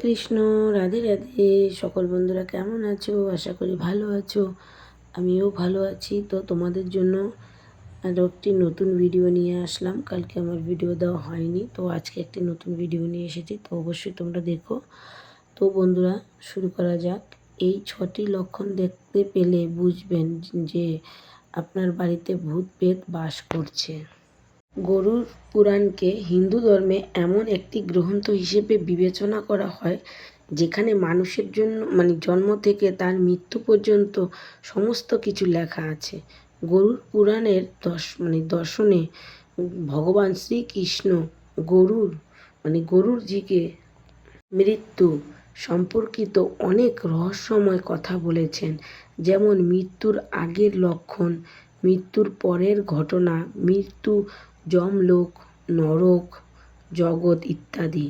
কৃষ্ণ, রাধে রাধে। সকল বন্ধুরা কেমন আছো? আশা করি ভালো আছো। আমিও ভালো আছি। তো তোমাদের জন্য আরও একটি নতুন ভিডিও নিয়ে আসলাম। কালকে আমার ভিডিও দেওয়া হয়নি, তো আজকে একটি নতুন ভিডিও নিয়ে এসেছি। তো অবশ্যই তোমরা দেখো। তো বন্ধুরা, শুরু করা যাক। এই ছটি লক্ষণ দেখতে পেলে বুঝবেন যে আপনার বাড়িতে ভূত পেত বাস করছে। গরুর পুরাণকে হিন্দু ধর্মে এমন একটি গ্রন্থ হিসেবে বিবেচনা করা হয়, যেখানে মানুষের জন্য মানে জন্ম থেকে তার মৃত্যু পর্যন্ত সমস্ত কিছু লেখা আছে। গরুর পুরাণের দশ মানে দর্শনে ভগবান শ্রীকৃষ্ণ গরুর মানে গরুর জিকে মৃত্যু সম্পর্কিত অনেক রহস্যময় কথা বলেছেন, যেমন মৃত্যুর আগের লক্ষণ, মৃত্যুর পরের ঘটনা, মৃত্যু যমলোক, নরক, জগৎ ইত্যাদি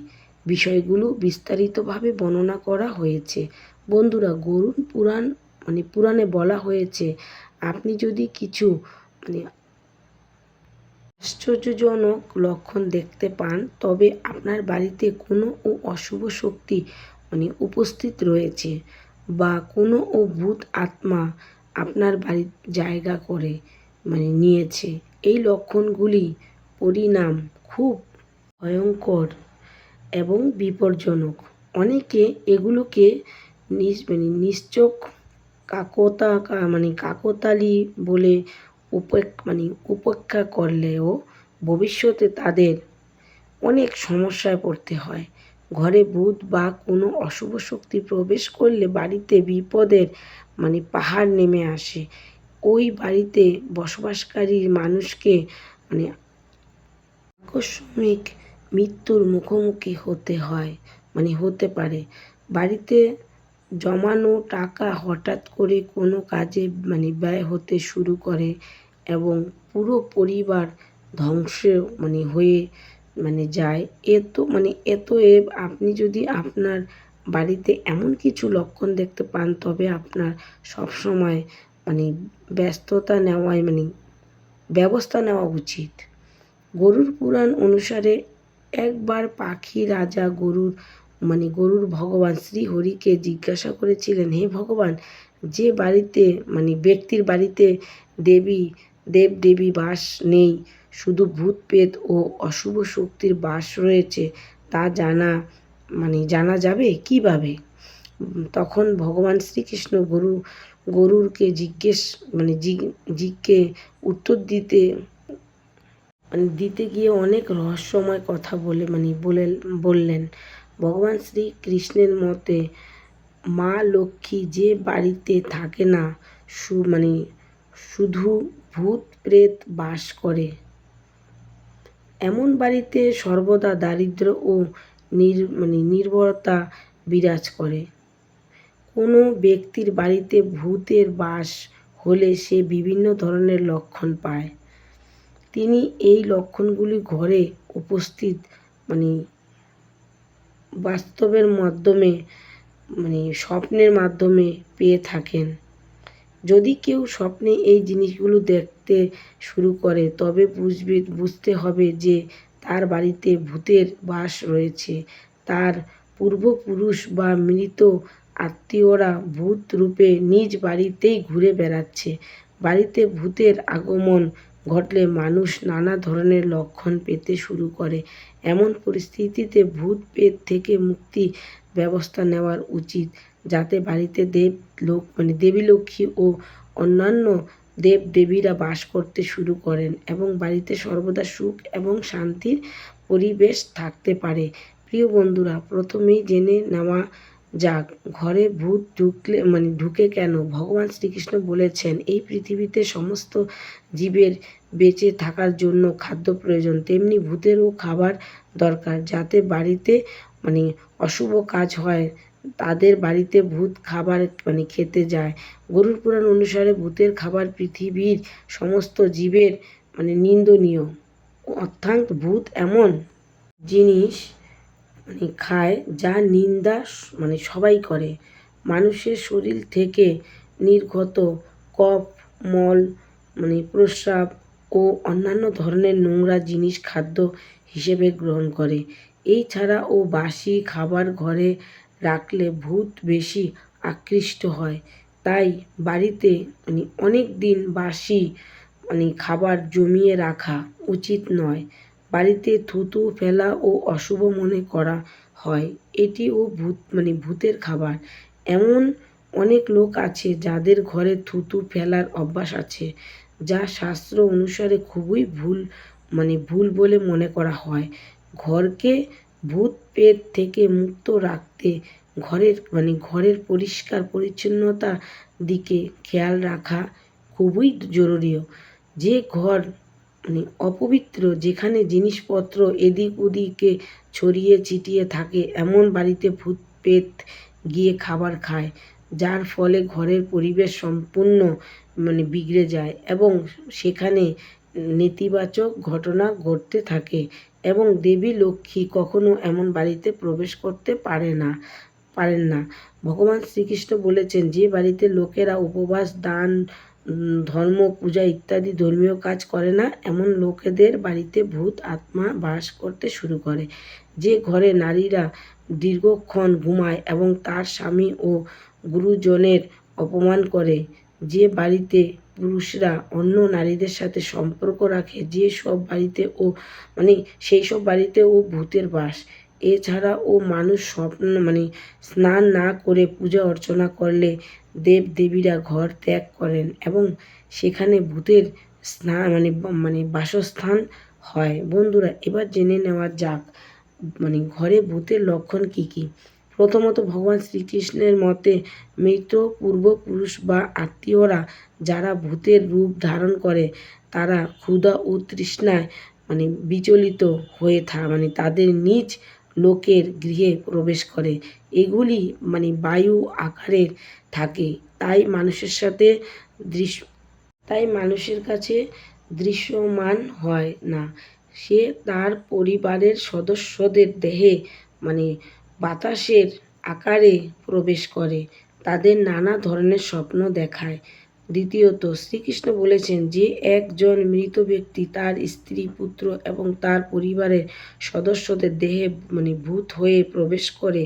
বিষয়গুলো বিস্তারিতভাবে বর্ণনা করা হয়েছে। বন্ধুরা, গরুর পুরাণ মানে পুরাণে বলা হয়েছে, আপনি যদি কিছু মানে আশ্চর্যজনক লক্ষণ দেখতে পান, তবে আপনার বাড়িতে কোনো ও অশুভ শক্তি মানে উপস্থিত রয়েছে বা কোনো ও ভূত আত্মা আপনার বাড়ির জায়গা করে মানে নিয়েছে। এই লক্ষণগুলি পরিণাম খুব ভয়ঙ্কর এবং বিপজ্জনক। অনেকে এগুলোকে নিজ মানে নিশ্চোক কাকতা মানে কাকতালি বলে উপেক মানে উপেক্ষা করলেও ভবিষ্যতে তাদের অনেক সমস্যায় পড়তে হয়। ঘরে ভূত বা কোনো অশুভ শক্তি প্রবেশ করলে বাড়িতে বিপদের মানে পাহাড় নেমে আসে। ওই বাড়িতে বসবাসকারী মানুষকে মানে আকস্মিক মৃত্যুর মুখোমুখি হতে হয় মানে হতে পারে। বাড়িতে জমানো টাকা হঠাৎ করে কোনো কাজে মানে ব্যয় হতে শুরু করে এবং পুরো পরিবার ধ্বংস মানে হয়ে মানে যায়। এত মানে এত এ আপনি যদি আপনার বাড়িতে এমন কিছু লক্ষণ দেখতে পান, তবে আপনার সবসময় মানে ব্যস্ততা নেওয়াই মানে ব্যবস্থা নেওয়া উচিত। গরুর পুরাণ অনুসারে একবার পাখি রাজা গরুর মানে গরুর ভগবান শ্রীহরিকে জিজ্ঞাসা করেছিলেন, হে ভগবান, যে বাড়িতে মানে ব্যক্তির বাড়িতে দেবী দেব দেবী বাস নেই, শুধু ভূত পেত ও অশুভ শক্তির বাস রয়েছে, তা জানা মানে জানা যাবে? কীভাবে? তখন ভগবান শ্রীকৃষ্ণ গরু গরুরকে জিজ্ঞেস মানে জিজ্ঞে, উত্তর দিতে মানে দিতে গিয়ে অনেক রহস্যময় কথা বলে মানে বলে, বললেন। ভগবান শ্রীকৃষ্ণের মতে, মা লক্ষ্মী যে বাড়িতে থাকে না, সু মানে শুধু ভূত প্রেত বাস করে। এমন বাড়িতে সর্বদা দারিদ্র ও নির মানে নির্ভরতা বিরাজ করে। কোনো ব্যক্তির বাড়িতে ভূতের বাস হলে সে বিভিন্ন ধরনের লক্ষণ পায়। তিনি এই লক্ষণগুলি ঘরে উপস্থিত মানে বাস্তবের মাধ্যমে মানে স্বপ্নের মাধ্যমে পেয়ে থাকেন। যদি কেউ স্বপ্নে এই জিনিসগুলো দেখতে শুরু করে, তবে বুঝবে, বুঝতে হবে যে তার বাড়িতে ভূতের বাস রয়েছে। তার পূর্বপুরুষ বা মৃত আত্মীয়রা ভূত রূপে নিজ বাড়িতেই ঘুরে বেড়াচ্ছে। বাড়িতে ভূতের আগমন ঘটলে মানুষ নানা ধরনের লক্ষণ পেতে শুরু করে। এমন পরিস্থিতিতে ভূত পেত থেকে মুক্তি ব্যবস্থা নেওয়ার উচিত, যাতে বাড়িতে দেব লোক মানে দেবী লক্ষ্মী ও অন্যান্য দেব দেবীরা বাস করতে শুরু করেন এবং বাড়িতে সর্বদা সুখ এবং শান্তির পরিবেশ থাকতে পারে। প্রিয় বন্ধুরা, প্রথমেই জেনে নেওয়া যাক, ঘরে ভূত ঢুকলে মানে ঢুকে কেন? ভগবান শ্রীকৃষ্ণ বলেছেন, এই পৃথিবীতে সমস্ত জীবের বেঁচে থাকার জন্য খাদ্য প্রয়োজন, তেমনি ভূতেরও খাবার দরকার, যাতে বাড়িতে মানে অশুভ কাজ হয়, তাদের বাড়িতে ভূত খাবার মানে খেতে যায়। গরুর পুরাণ অনুসারে ভূতের খাবার পৃথিবীর সমস্ত জীবের মানে নিন্দনীয়। অর্থাৎ ভূত এমন জিনিস মানে খায়, যা নিন্দা মানে সবাই করে। মানুষের শরীর থেকে নির্গত কফ, মল মানে প্রস্রাব ও অন্যান্য ধরনের নোংরা জিনিস খাদ্য হিসেবে গ্রহণ করে। এই ছাড়া ও বাসি খাবার ঘরে রাখলে ভূত বেশি আকৃষ্ট হয়। তাই বাড়িতে মানে অনেক দিন বাসি মানে খাবার জমিয়ে রাখা উচিত নয়। বাড়িতে থুতু, ফেলা ও অশুভ মনে করা হয়। এটিও ভূত মানে ভূতের খাবার। এমন অনেক লোক আছে যাদের ঘরে থুতু, ফেলার অভ্যাস আছে, যা শাস্ত্র অনুসারে খুবই ভুল মানে ভুল বলে মনে করা হয়। ঘরকে ভূত পেট থেকে মুক্ত রাখতে ঘরের মানে ঘরের পরিষ্কার পরিচ্ছন্নতা দিকে খেয়াল রাখা খুবই জরুরি। যে ঘর মানে অপবিত্র, যেখানে জিনিসপত্র এদিক ওদিকে ছড়িয়ে ছিটিয়ে থাকে, এমন বাড়িতে ভূত পেত গিয়ে খাবার খায়, যার ফলে ঘরের পরিবেশ সম্পূর্ণ মানে বিগড়ে যায় এবং সেখানে নেতিবাচক ঘটনা ঘটতে থাকে এবং দেবী লক্ষ্মী কখনো এমন বাড়িতে প্রবেশ করতে পারে না, পারেন না। ভগবান শ্রীকৃষ্ণ বলেছেন, যে বাড়িতে লোকেরা উপবাস, দান ধর্ম, পূজা ইত্যাদি ধর্মীয় কাজ করে না। এমন লোকেদের বাড়িতে ভূত আত্মা বাস করতে শুরু করে। যে ঘরে নারীরা দীর্ঘক্ষণ ঘুমায় এবং তার স্বামী ও গুরুজনের অপমান করে, যে বাড়িতে পুরুষরা অন্য নারীদের সাথে সম্পর্ক রাখে, যে সব বাড়িতে ও মানে সেই সব বাড়িতে ও ভূতের বাস। এছাড়া ও মানুষ স্বপ্ন মানে স্নান না করে পূজা অর্চনা করলে দেব দেবীরা ঘর ত্যাগ করেন এবং সেখানে ভূতের স্নান মানে মানে বাসস্থান হয়। বন্ধুরা, এবার জেনে নেওয়া যাক মানে ঘরে ভূতের লক্ষণ কি কি? প্রথমত, ভগবান শ্রীকৃষ্ণের মতে মৃত পূর্বপুরুষ বা আত্মীয়রা যারা ভূতের রূপ ধারণ করে, তারা ক্ষুধা ও তৃষ্ণায় মানে বিচলিত হয়ে থা মানে তাদের নিজ লোকের গৃহে প্রবেশ করে। এগুলি মানে বায়ু আকারের থাকে। তাই মানুষের সাথে দৃশ্য, তাই মানুষের কাছে দৃশ্যমান হয় না। সে তার পরিবারের সদস্যদের দেহে মানে বাতাসের আকারে প্রবেশ করে। তাদের নানা ধরনের স্বপ্ন দেখায়। দ্বিতীয়ত, শ্রীকৃষ্ণ বলেছেন যে, একজন মৃত ব্যক্তি তার স্ত্রী, পুত্র এবং তার পরিবারের সদস্যদের দেহে মানে ভূত হয়ে প্রবেশ করে।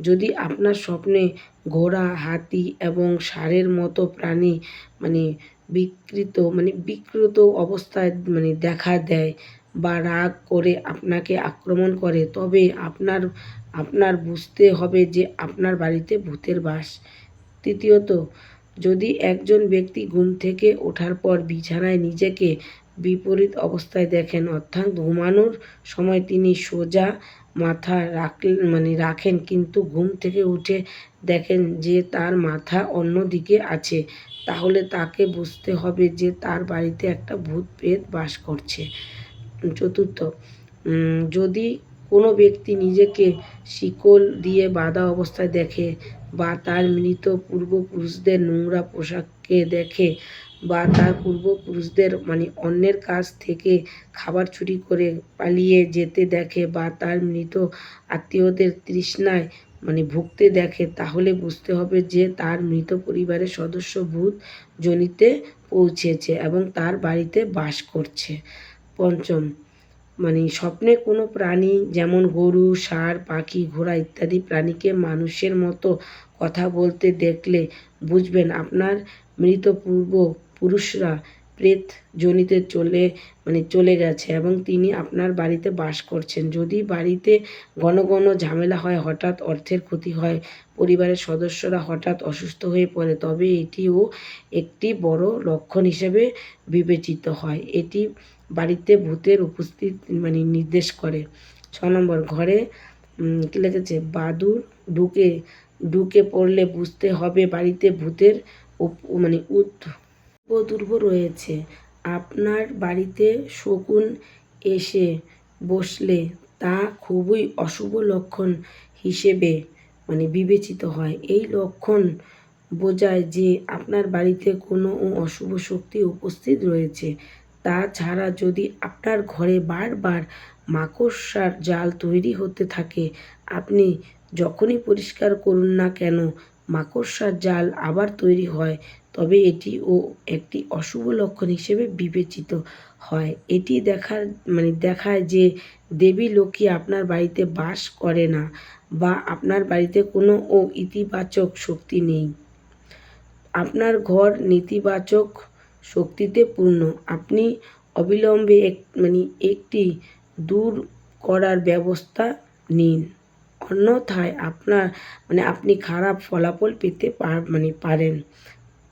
যদি আপনার স্বপ্নে ঘোড়া, হাতি এবং ষাঁড়ের মতো প্রাণী মানে বিকৃত মানে বিকৃত অবস্থায় মানে দেখা দেয় বা রাগ করে আপনাকে আক্রমণ করে, তবে আপনার আপনার বুঝতে হবে যে আপনার বাড়িতে ভূতের বাস। তৃতীয়ত যদি একজন ব্যক্তি ঘুম থেকে ওঠার পর বিছানায় নিজেকে বিপরীত অবস্থায় দেখেন, অর্থাৎ ঘুমানোর সময় তিনি সোজা মাথা রাখলেন মানে রাখেন, কিন্তু ঘুম থেকে উঠে দেখেন যে তার মাথা অন্য দিকে আছে, তাহলে তাকে বুঝতে হবে যে তার বাড়িতে একটা ভূত প্রেত বাস করছে। চতুর্থ যদি কোনো ব্যক্তি নিজেকে শিকল দিয়ে বাঁধা অবস্থায় দেখে বা তার মৃত পূর্বপুরুষদের নোংরা পোশাককে দেখে বা তার পূর্বপুরুষদের মানে অন্যের কাছ থেকে খাবার চুরি করে পালিয়ে যেতে দেখে বা তার মৃত আত্মীয়দের তৃষ্ণায় মানে ভুগতে দেখে, তাহলে বুঝতে হবে যে তার মৃত পরিবারের সদস্য ভূত জনিতে পৌঁছেছে এবং তার বাড়িতে বাস করছে। পঞ্চম মানে স্বপ্নে কোনো প্রাণী যেমন গরু, ষাঁড়, পাখি, ঘোড়া ইত্যাদি প্রাণীকে মানুষের মতো কথা বলতে দেখলে বুঝবেন আপনার মৃত পূর্ব পুরুষরা প্রেত জনিতে চলে মানে চলে গেছে এবং তিনি আপনার বাড়িতে বাস করছেন। যদি বাড়িতে ঘন ঘন ঝামেলা হয়, হঠাৎ অর্থের ক্ষতি হয়, পরিবারের সদস্যরা হঠাৎ অসুস্থ হয়ে পড়ে, তবে এটিও একটি বড় লক্ষণ হিসেবে বিবেচিত হয়। এটি বাড়িতে ভূতের উপস্থিত মানে নির্দেশ করে। ছ নম্বর, ঘরে কী লিখেছে? বাদুর ঢুকে ঢুকে পড়লে বুঝতে হবে বাড়িতে ভূতের মানে উপদ্রব রয়েছে। আপনার বাড়িতে শকুন এসে বসলে তা খুবই অশুভ লক্ষণ হিসেবে মানে বিবেচিত হয়। এই লক্ষণ বোঝায় যে আপনার বাড়িতে কোনো অশুভ শক্তি উপস্থিত রয়েছে। তাছাড়া যদি আপনার ঘরে বারবার মাকড়সার জাল তৈরি হতে থাকে, আপনি যখনই পরিষ্কার করুন না কেন, মাকড়সার জাল আবার তৈরি হয়। তবে এটি ও একটি অশুভ লক্ষণ হিসেবে বিবেচিত হয়। এটি দেখার মানে দেখায় যে দেবী লক্ষ্মী আপনার বাড়িতে বাস করে না বা আপনার বাড়িতে কোনো ও ইতিবাচক শক্তি নেই। আপনার ঘর নেতিবাচক শক্তিতে পূর্ণ। আপনি অবিলম্বে এক মানে একটি দূর করার ব্যবস্থা নিন। অন্যথায় আপনার মানে আপনি খারাপ ফলাফল পেতে পার মানে পারেন।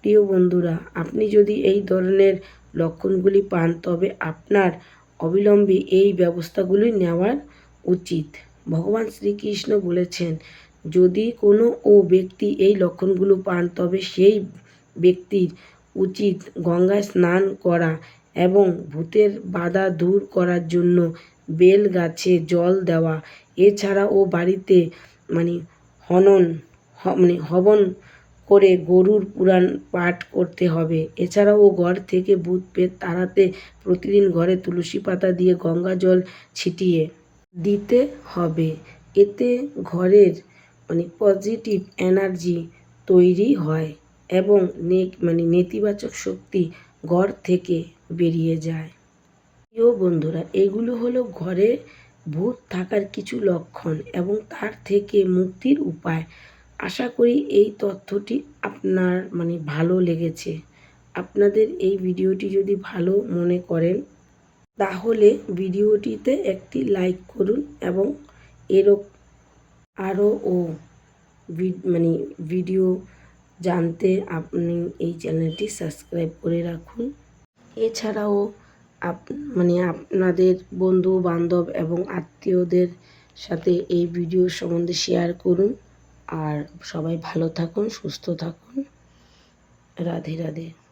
প্রিয় বন্ধুরা, আপনি যদি এই ধরনের লক্ষণগুলি পান, তবে আপনার অবিলম্বে এই ব্যবস্থাগুলি নেওয়ার উচিত। ভগবান শ্রীকৃষ্ণ বলেছেন, যদি কোনো ও ব্যক্তি এই লক্ষণগুলো পান, তবে সেই ব্যক্তির উচিত গঙ্গায় স্নান করা এবং ভূতের বাধা দূর করার জন্য বেল গাছে জল দেওয়া। এছাড়াও বাড়িতে মানে হনন মানে হবন করে গরুর পুরাণ পাঠ করতে হবে। এছাড়াও ঘর থেকে ভূত পেট তাড়াতে প্রতিদিন ঘরে তুলসী পাতা দিয়ে গঙ্গা জল ছিটিয়ে দিতে হবে। এতে ঘরের মানে পজিটিভ এনার্জি তৈরি হয় এবং নে মানে নেতিবাচক শক্তি ঘর থেকে বেরিয়ে যায়। প্রিয় বন্ধুরা, এগুলো হলো ঘরে ভূত থাকার কিছু লক্ষণ এবং তার থেকে মুক্তির উপায়। আশা করি এই তথ্যটি আপনার মানে ভালো লেগেছে। আপনাদের এই ভিডিওটি যদি ভালো মনে করেন, তাহলে ভিডিওটিতে একটি লাইক করুন এবং এরও আরও ও মানে ভিডিও জানতে আপনি এই চ্যানেলটি সাবস্ক্রাইব করে রাখুন। এছাড়াও আপ মানে আপনাদের বন্ধু বান্ধব এবং আত্মীয়দের সাথে এই ভিডিও সম্বন্ধে শেয়ার করুন। আর সবাই ভালো থাকুন সুস্থ থাকুন। রাধে রাধে।